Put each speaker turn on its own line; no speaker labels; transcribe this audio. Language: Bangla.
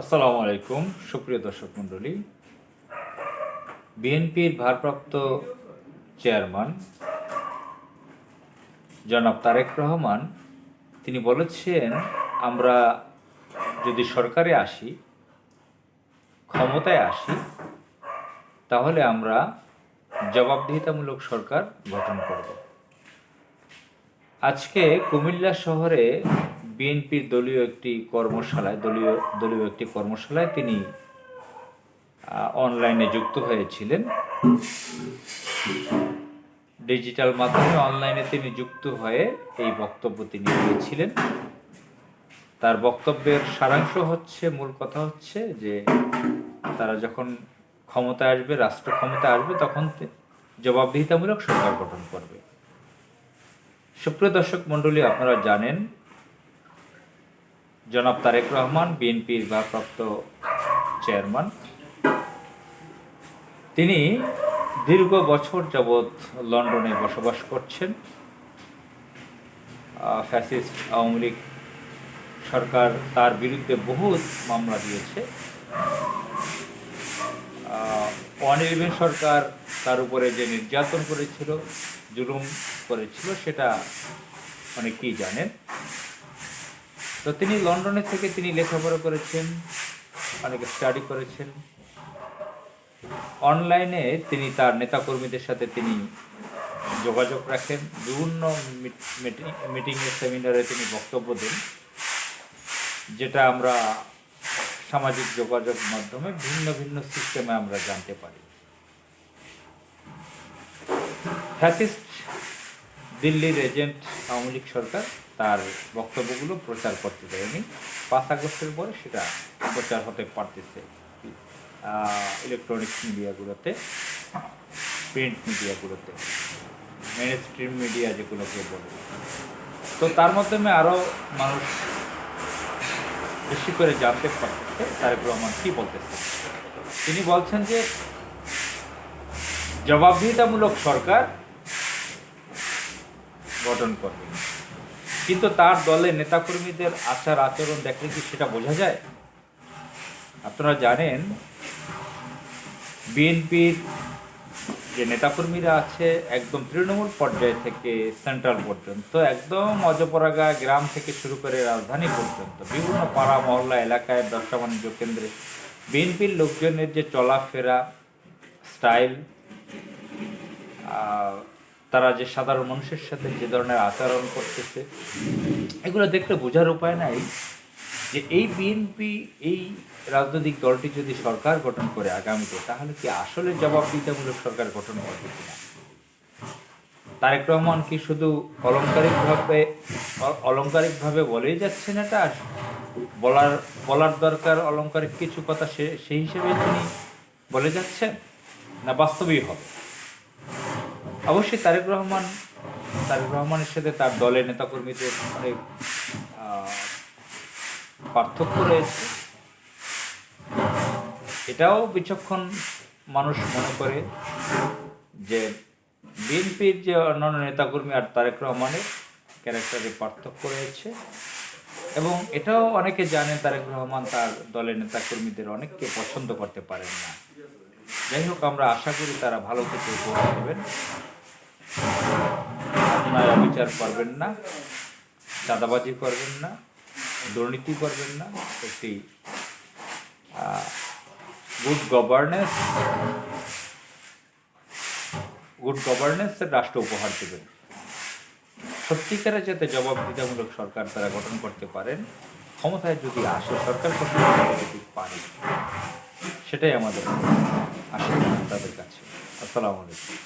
আসসালামু আলাইকুম, সুপ্রিয় দর্শক মণ্ডলী। বিএনপির ভারপ্রাপ্ত চেয়ারম্যান জনাব তারেক রহমান, তিনি বলেছেন, আমরা যদি সরকারে আসি, ক্ষমতায় আসি, তাহলে আমরা জবাবদিহিতামূলক সরকার গঠন করব। আজকে কুমিল্লা শহরে বিএনপির দলীয় একটি কর্মশালায়, দলীয় দলীয় একটি কর্মশালায় তিনি অনলাইনে যুক্ত হয়েছিলেন। ডিজিটাল মাধ্যমে অনলাইনে তিনি যুক্ত হয়ে এই বক্তব্য তিনি দিয়েছিলেন। তার বক্তব্যের সারাংশ হচ্ছে, মূল কথা হচ্ছে যে তারা যখন ক্ষমতায় আসবে, রাষ্ট্র ক্ষমতায় আসবে, তখন জবাবদিহিতামূলক সরকার গঠন করবে। সুপ্রিয় দর্শক মণ্ডলী, আপনারা জানেন জনাব তারেক রহমান, বিএনপির ভারপ্রাপ্ত চেয়ারম্যান। তিনি দীর্ঘ বছর যাবৎ লন্ডনে বসবাস করছেন। ফ্যাসিস্ট আওয়ামী লীগ সরকার তার বিরুদ্ধে বহু মামলা দিয়েছে। ওয়ান সরকার তার উপরে যে নির্যাতন করেছিল, জুলুম করেছিল, সেটা অনেকেই জানেন। তো তিনি লন্ডনে থেকে তিনি লেখাপড়া করেছেন, অনেক স্টাডি করেছেন। অনলাইনে তিনি তার নেতাকর্মীদের সাথে তিনি যোগাযোগ রাখেন। বিভিন্ন মিটিংয়ে সেমিনারে তিনি বক্তব্য দেন, যেটা আমরা সামাজিক যোগাযোগ মাধ্যমে ভিন্ন ভিন্ন সিস্টেমে আমরা জানতে পারি। ফ্যাসিস্ট দিল্লির এজেন্ট আওয়ামী লীগ সরকার তার বক্তব্যগুলো প্রচার করতে দেয়নি। পাঁচ আগস্টের পরে সেটা প্রচার হতে পারতেছে। ইলেকট্রনিক্স মিডিয়াগুলোতে প্রিন্ট মিডিয়াগুলোতে মেন স্ট্রিম মিডিয়া যেগুলোকে বলে। তো তার মাধ্যমে আরও মানুষ বেশি করে জানতে পারতেছে তারেক রহমান কি বলতেছে। তিনি বলছেন যে, জবাবদিহিতামূলক সরকার গঠন করবে। কিন্তু তার দলের নেতাকর্মীদের আচার আচরণ দেখলে কি সেটা বোঝা যায়? আপনারা জানেন, বিএনপির যে নেতাকর্মীরা আছে একদম তৃণমূল পর্যায় থেকে সেন্ট্রাল পর্যন্ত, একদম অজপরাগা গ্রাম থেকে শুরু করে রাজধানী পর্যন্ত, বিভিন্ন পাড়া, মহল্লা, এলাকায় ব্যবসা বাণিজ্য কেন্দ্রে, বিএনপির লোকজনের যে চলাফেরা স্টাইল তারা যে সাধারণ মানুষের সাথে যে ধরনের আচরণ করতেছে, এগুলো দেখলে বোঝার উপায় নাই যে এই বিএনপি এই রাজনৈতিক দলটি যদি সরকার গঠন করে আগামীতে, তাহলে কি আসলে জবাবদিহিতামূলক সরকার গঠন করবে কিনা? তারেক রহমান কি শুধু অলংকারিকভাবে অ- অলংকারিকভাবে বলেই যাচ্ছেন এটা? বলার বলার দরকার, অলংকারিক কিছু কথা সে, সেই হিসেবে তিনি বলে যাচ্ছেন? না বাস্তবেই হবে? অবশ্যই তারেক রহমান, তারেক রহমানের সাথে তার দলের নেতাকর্মীদের অনেক পার্থক্য রয়েছে। এটাও বিচক্ষণ মানুষ মনে করে যে বিএনপির যে অন্যান্য নেতাকর্মী আর তারেক রহমানের ক্যারেক্টারে পার্থক্য রয়েছে। এবং এটাও অনেকে জানে তারেক রহমান তার দলের নেতাকর্মীদের অনেককে পছন্দ করতে পারেন না। যাই হোক, আমরা আশা করি তারা ভালো কিছু উপহার দেবেন। অন্যায় অবিচার করবেন না, চাঁদাবাজি করবেন না, দুর্নীতি করবেন না, একটি গুড গভর্নেন্স গুড গভর্নেন্সের রাষ্ট্র উপহার দেবেন। সত্যিকারে যাতে জবাবদিহিতামূলক সরকার তারা গঠন করতে পারেন, ক্ষমতায় যদি আসে, সরকার যদি পারে সেটাই আমাদের আশা, তাদের কাছে। আসসালামু আলাইকুম।